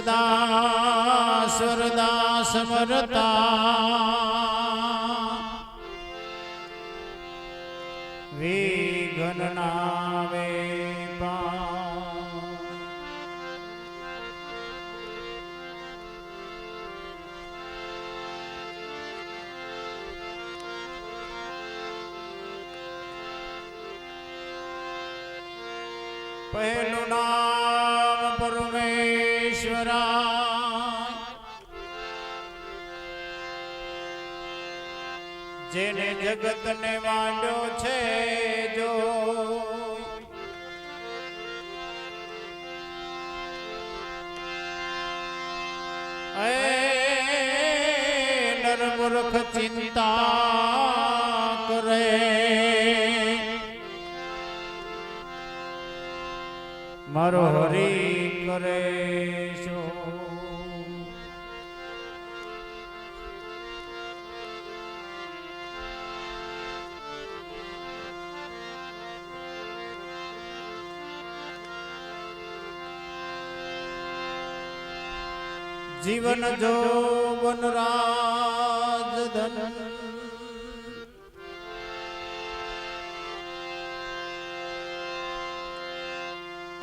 સદા સ્વરદા સમરતા. વિઘ્ન પા પહેલું નામ જગતને માંડ્યો છે જો. નરમુરખ ચિંતા કરે. મારો હરી જીવન જો વનરાજ ધન.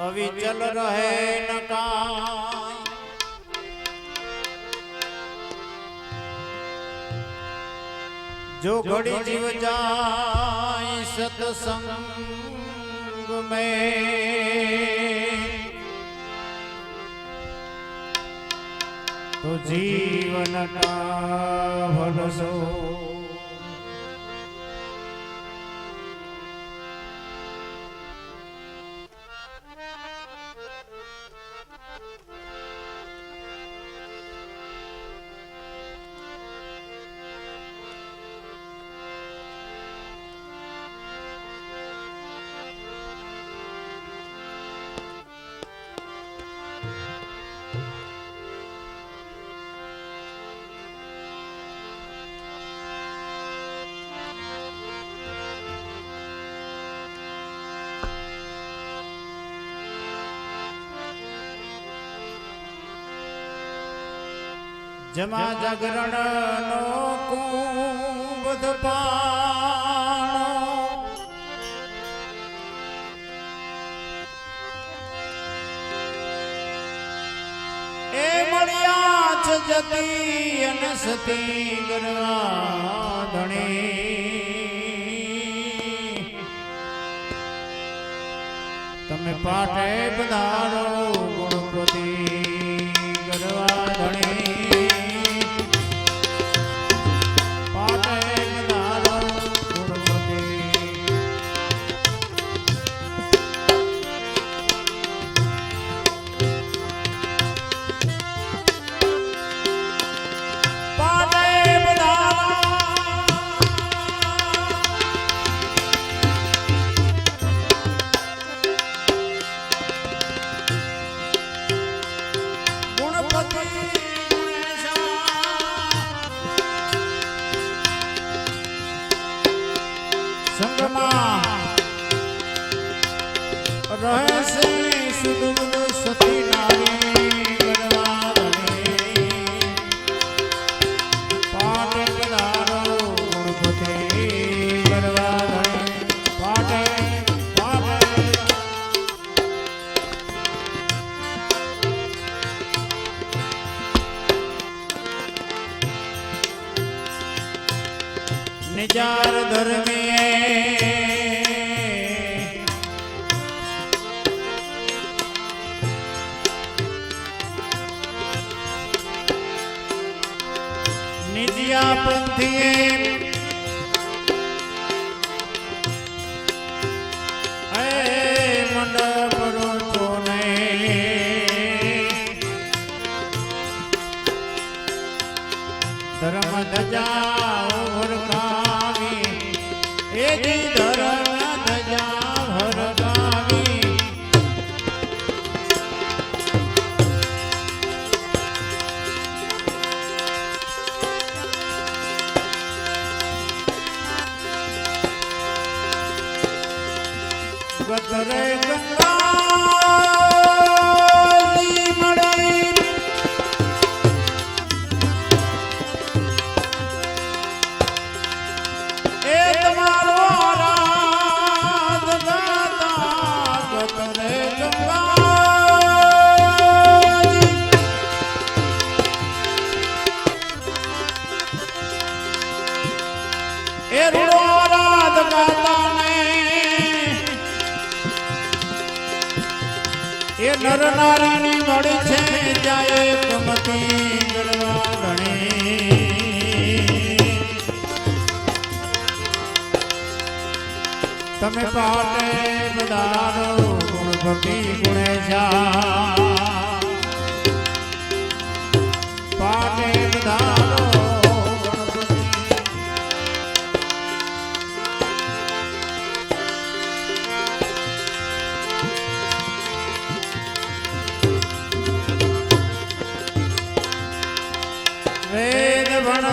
અવિચલ રહે નકા જો ઘડી જીવ જાય સતસંગ મેં. તો જીવન કા ભરોસો. જમા જાગરણ નો કુંભ પાણો એ મળ્યા છે જતી અને સતી ગરવા ધણી તમે પાઠે પધારો ગુણપતિ નિજાર ધર્મીએ એ નર નારાયણી મળી છે, જાય કમતી ગણવા તમે પાટે બદારો ગુણ ભક્તિ ગુણે જા. પાટે બધા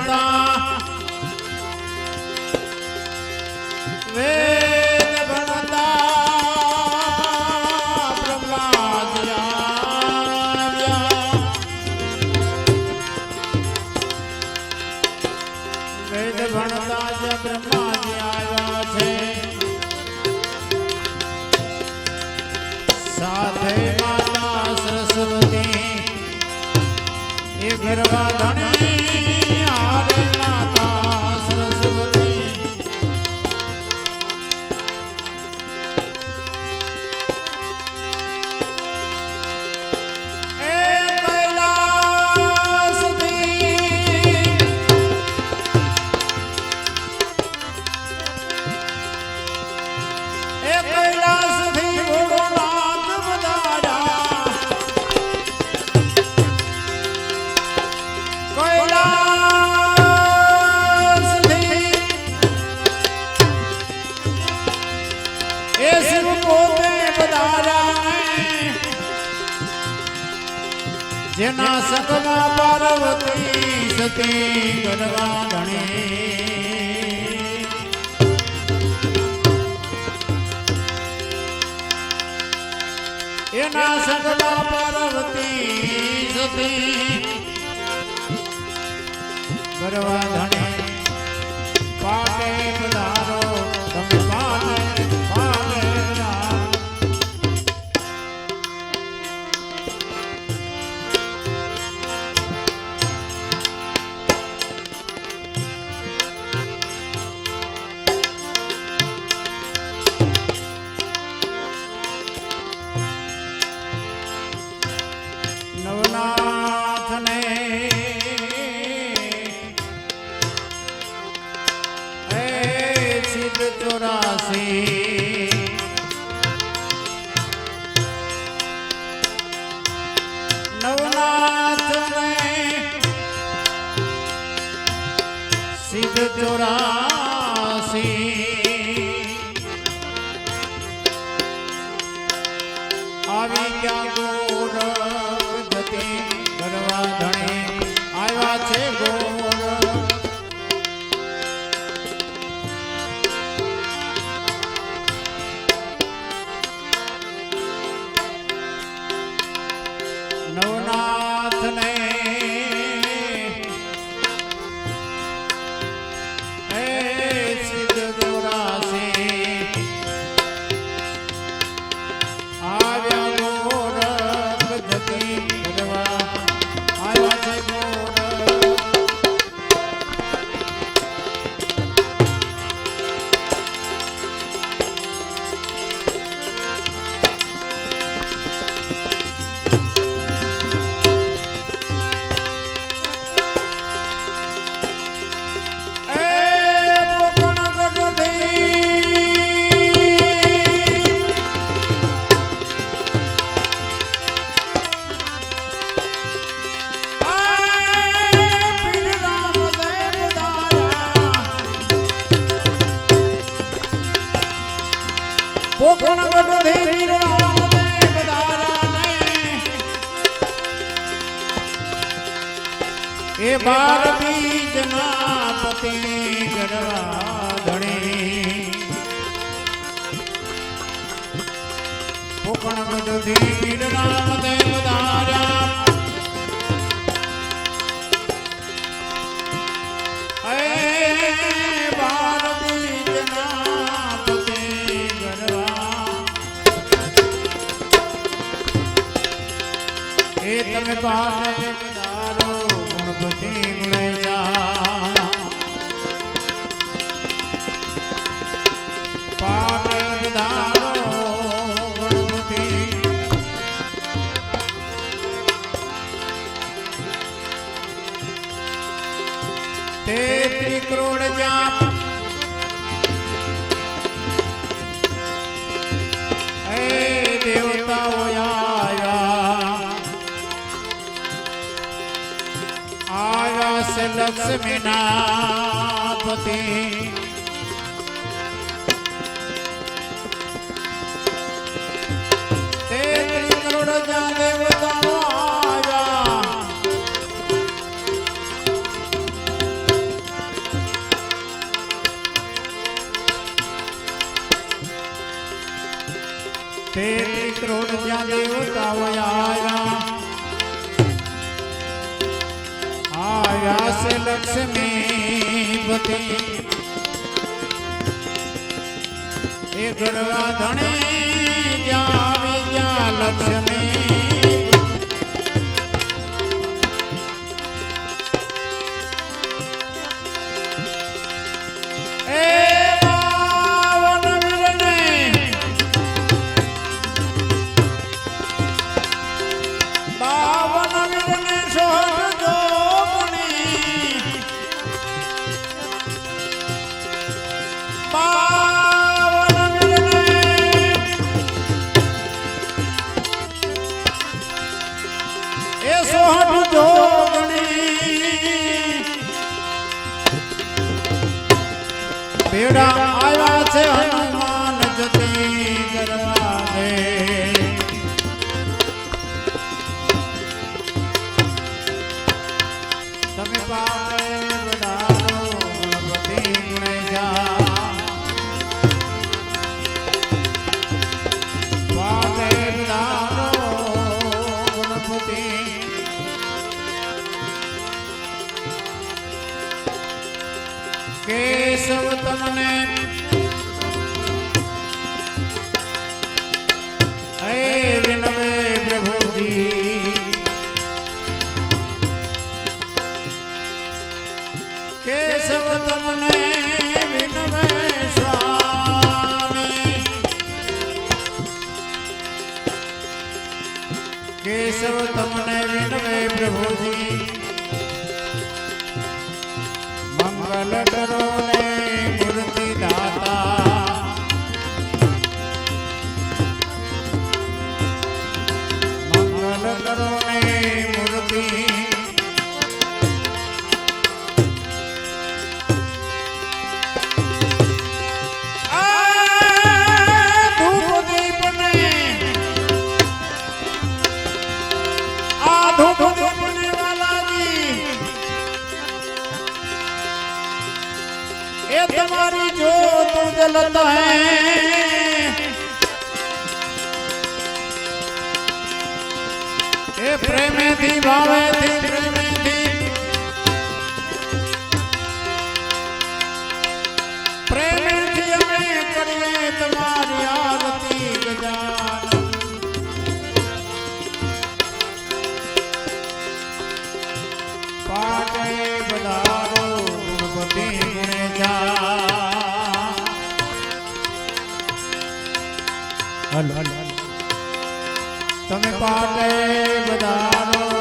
ಮಾತಾ જેના સગના પાર્વતી સતી કરવા ગણે. એના સગના પાર્વતી સતી કરવા ધણે પાટે તેને જડવા ધણી કોકણ બધું ગિરનાર મતે પધાર્યા તમે બાર ત્રિકરોડ જ્યાં હે દેવતાઓ લક્ષ્મીના પતિ તેત્રી કરોડ જા દેવતાઓ કરોડ જ્યાં દેવતાઓ આવ્યા આવ્યા છે લક્ષ્મીપતિ એ ગરવા ધણે જ્યાં લક્ષ્મી ભેડા આવ્યા છે હનુમાન જતી કરવા ધૂપ દીપને વાલાજી એ તમારી જોત જલત હે. એ પ્રેમેથી ભાવેથી પ્રેમેથી તમે પાટે બધારો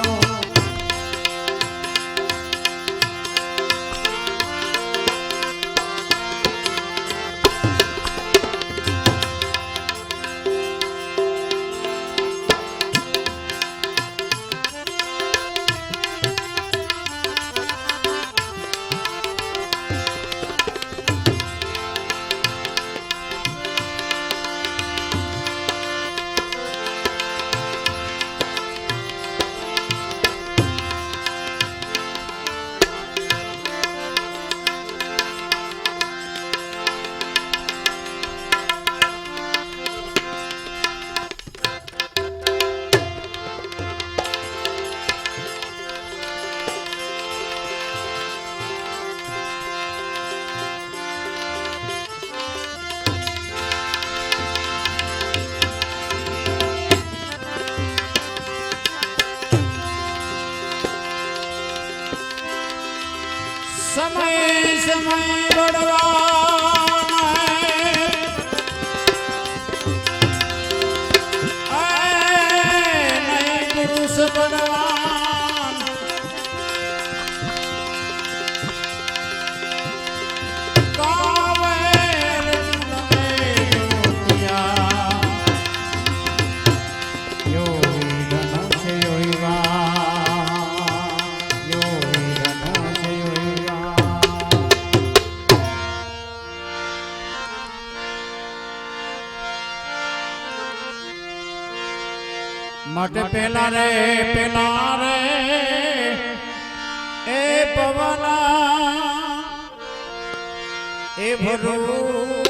પેલા રે પેલા રે એ પવના એ ભરૂક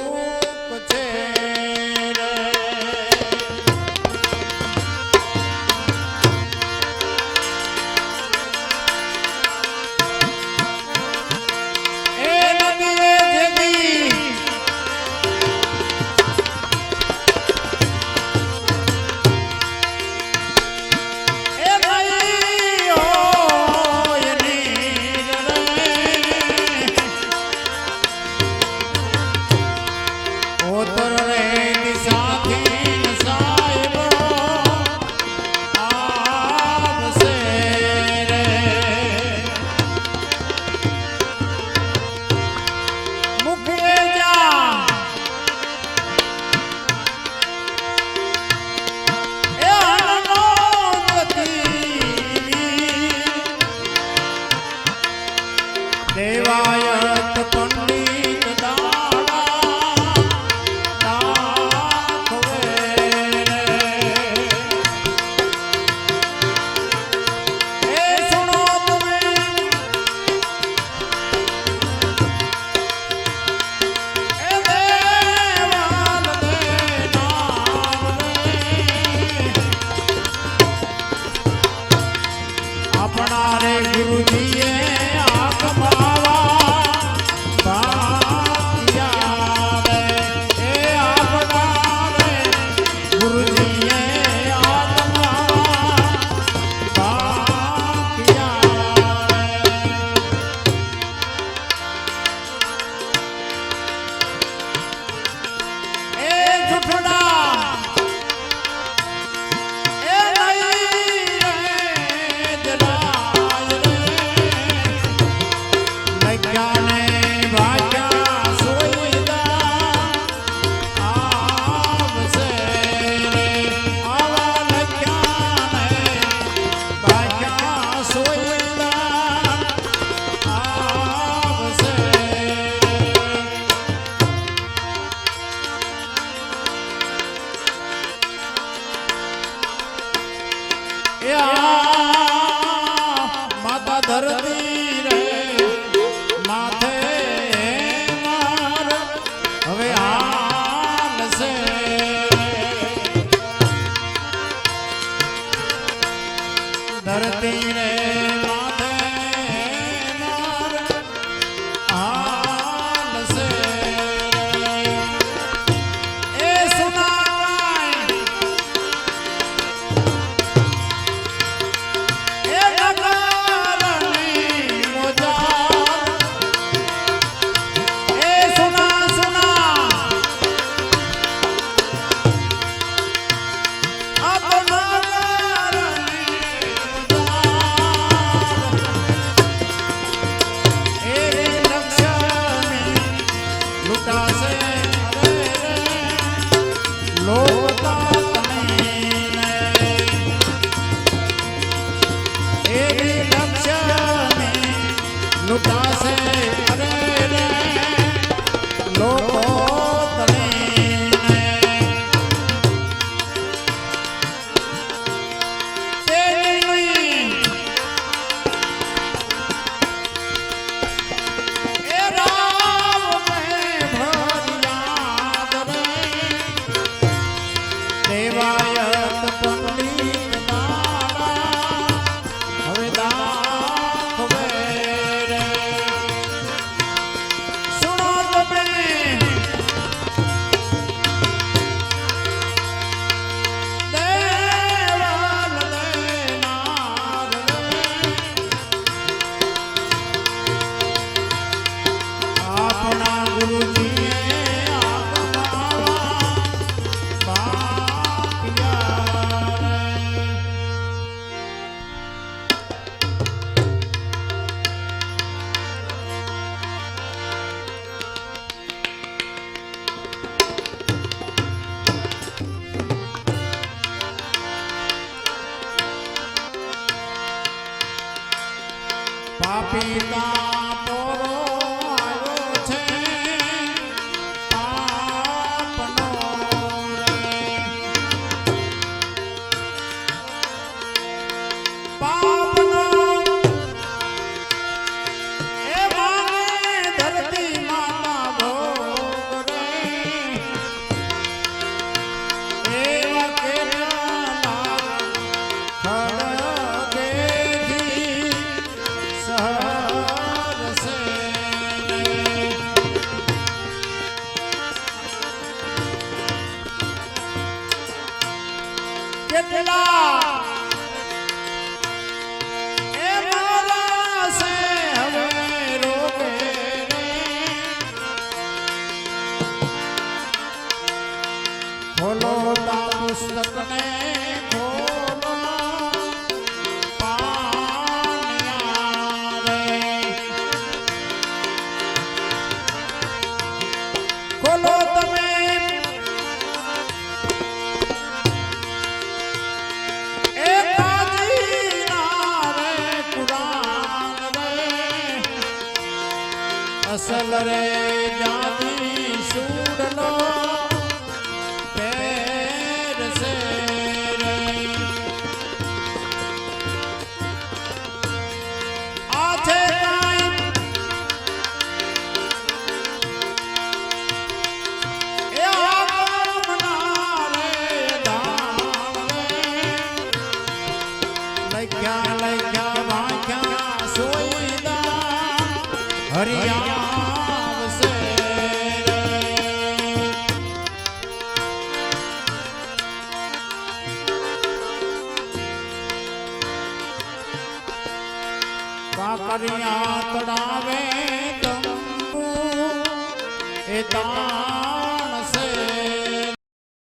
પાપિતા